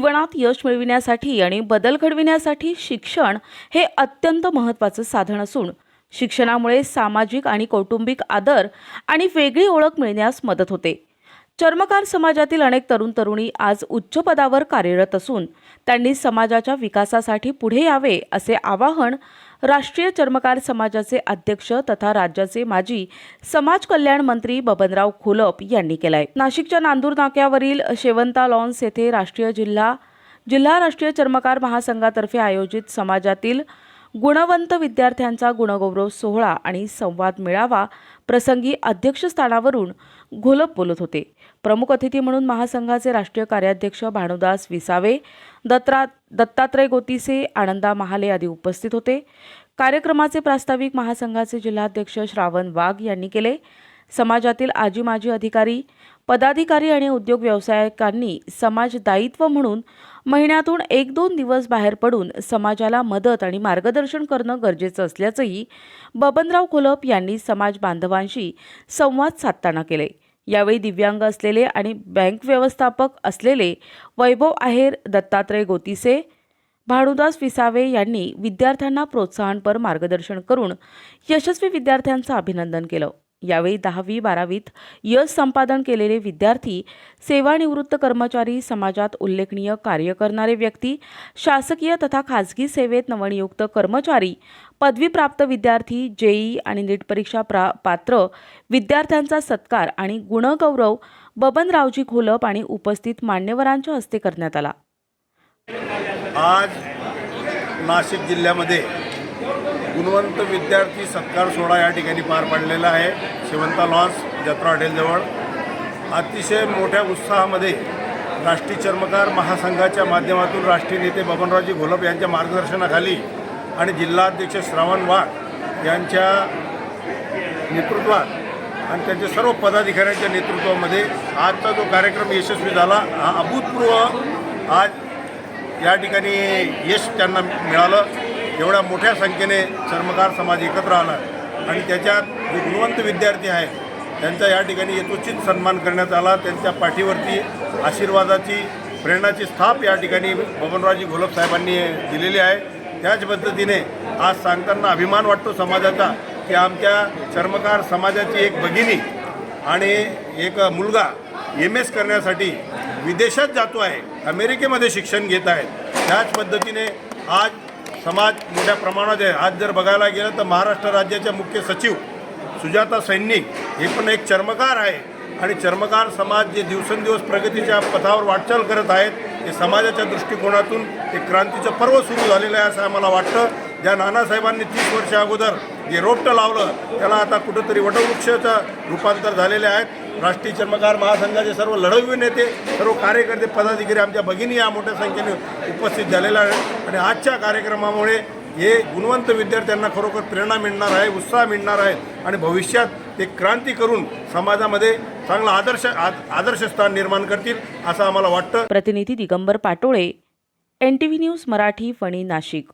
जीवनात यश मिळविण्यासाठी आणि बदल घडविण्यासाठी शिक्षण हे अत्यंत महत्त्वाचं साधन असून शिक्षणामुळे सामाजिक आणि कौटुंबिक आदर आणि वेगळी ओळख मिळण्यास मदत होते. चर्मकार समाजातील अनेक तरुण तरुणी आज उच्च पदावर कार्यरत असून त्यांनी समाजाच्या विकासासाठी पुढे यावे असे आवाहन राष्ट्रीय चर्मकार समाजाचे अध्यक्ष तथा राज्याचे माजी समाज कल्याण मंत्री बबनराव खोलप यांनी केलाय. नाशिकच्या नांदूर नाक्यावरील शेवंता लॉन्स येथे राष्ट्रीय जिल्हा जिल्हा राष्ट्रीय चर्मकार महासंघातर्फे आयोजित समाजातील गुणवंत विद्यार्थ्यांचा गुणगौरव सोहळा आणि संवाद मेळावा प्रसंगी अध्यक्षस्थानावरून घोलप बोलत होते. प्रमुख अतिथी म्हणून महासंघाचे राष्ट्रीय कार्याध्यक्ष भानुदास विसावे दत्रा दत्तात्रय गोतीसे आनंदा महाले आदी उपस्थित होते. कार्यक्रमाचे प्रास्ताविक महासंघाचे जिल्हाध्यक्ष श्रावण वाघ यांनी केले. समाजातील आजी माजी अधिकारी पदाधिकारी आणि उद्योग व्यावसायिकांनी समाज दायित्व म्हणून महिन्यातून एक दोन दिवस बाहेर पडून समाजाला मदत आणि मार्गदर्शन करणं गरजेचं असल्याचंही बबनराव खोलप यांनी समाज बांधवांशी संवाद साधताना केले. यावेळी दिव्यांग असलेले आणि बँक व्यवस्थापक असलेले वैभव आहेर दत्तात्रय गोतीसे भानुदास विसावे यांनी विद्यार्थ्यांना प्रोत्साहनपर मार्गदर्शन करून यशस्वी विद्यार्थ्यांचं अभिनंदन केलं. यावेळी दहावी बारावीत यश संपादन केलेले विद्यार्थी सेवानिवृत्त कर्मचारी समाजात उल्लेखनीय कार्य करणारे व्यक्ती शासकीय तथा खाजगी सेवेत नवनियुक्त कर्मचारी पदवीप्राप्त विद्यार्थी जेई आणि नीट परीक्षा प्रा पात्र विद्यार्थ्यांचा सत्कार आणि गुणगौरव बबनरावजी खोलप आणि उपस्थित मान्यवरांच्या हस्ते करण्यात आला. आज नाशिक जिल्ह्यामध्ये गुणवंत विद्यार्थी सत्कार सोहळा या ठिकाणी पार पडलेला आहे. शिवंता लॉन्स जत्रा हॉटेलजवळ. अतिशय मोठ्या उत्साहामध्ये राष्ट्रीय चर्मकार महासंघाच्या माध्यमातून राष्ट्रीय नेते बबनरावजी घोलप यांच्या मार्गदर्शनाखाली आणि जिल्हाध्यक्ष श्रावण वाघ यांच्या नेतृत्वात आणि त्यांच्या सर्व पदाधिकाऱ्यांच्या नेतृत्वामध्ये आजचा जो कार्यक्रम यशस्वी झाला हा अभूतपूर्व आज या ठिकाणी यश त्यांना मिळालं. एवढ्या मोठ्या संख्येने चर्मकार समाज एकत्र आला आणि त्याच्यात जे गुणवंत विद्यार्थी आहेत त्यांचा या ठिकाणी यथोचित सन्मान करण्यात आला. त्यांच्या पाठीवरती आशीर्वादाची प्रेरणाची स्थाप या ठिकाणी बबनरावजी घोलप साहेबांनी दिलेली आहे. त्याच पद्धतीने आज सांगताना अभिमान वाटतो समाजाचा की आमच्या चर्मकार समाजाची एक भगिनी आणि एक मुलगा एम एस करण्यासाठी विदेशात जातो आहे अमेरिकेमध्ये शिक्षण घेत आहेत त्याच पद्धतीने आज समाज मोठ्या प्रमाणात आहे. आज जर बघायला गेलं तर महाराष्ट्र राज्याच्या मुख्य सचिव सुजाता सैनिक हे पण एक चर्मकार आहे. आणि चर्मकार समाज जे दिवसेंदिवस प्रगतीच्या पथावर वाटचाल करत आहेत हे समाजाच्या दृष्टिकोनातून एक क्रांतीचं पर्व सुरू झालेलं आहे असं आम्हाला वाटतं. ज्या नानासाहेबांनी तीस वर्ष अगोदर जे रोपटं लावलं त्याला आता कुठंतरी वटवृक्षाचं रूपांतर झालेले आहेत राष्ट्रीय चर्मकार महासंघाचे सर्व लढवी नेते सर्व कार्यकर्ते पदाधिकारी आमच्या भगिनी या मोठ्या संख्येने उपस्थित झालेला आहे आणि आजच्या कार्यक्रमामुळे हे गुणवंत विद्यार्थ्यांना खरोखर प्रेरणा मिळणार आहे उत्साह मिळणार आहे. आणि भविष्यात ते क्रांती करून समाजामध्ये चांगला आदर्श आद- आदर्श स्थान निर्माण करतील असं आम्हाला वाटतं. प्रतिनिधी Digambar Patole N T V news Marathi Fani Nashik.